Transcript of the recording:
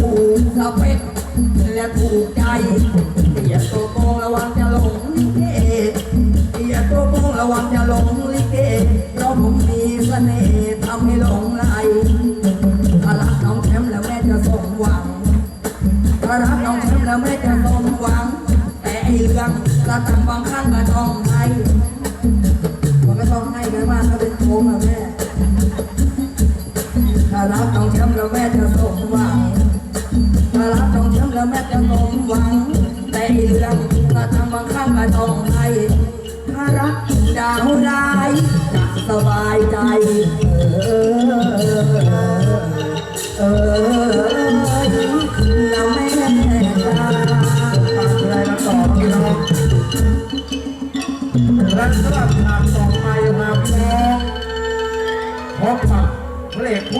ถูกสเปคและถูกใจเสียตัวโกงระวังจะล ระวังจะหลงลิเกเพราะผมมีเสน่ห์ทำให้หลงไหลถ้ารักน้องแชมป์แล้วแม่จะสมหวังถ้ารักน้องแชมป์แล้วแม่จะสมหวัง แต่ไอเรื่องกระตังบางครั้งก็ต้องให้มันก็ต้องให้กันมากถ้าเป็นโค้งนะแม่ถ้ารักน้องแชมป์แล้วแม่จะสมหวังาวร้ายจะสบายใจ เออ เออแล้วแม่จ้าอะไรมาต่อพี่น้องและสำหรับทางต่อไปมาพี่น้องพบกับพระเอกผู้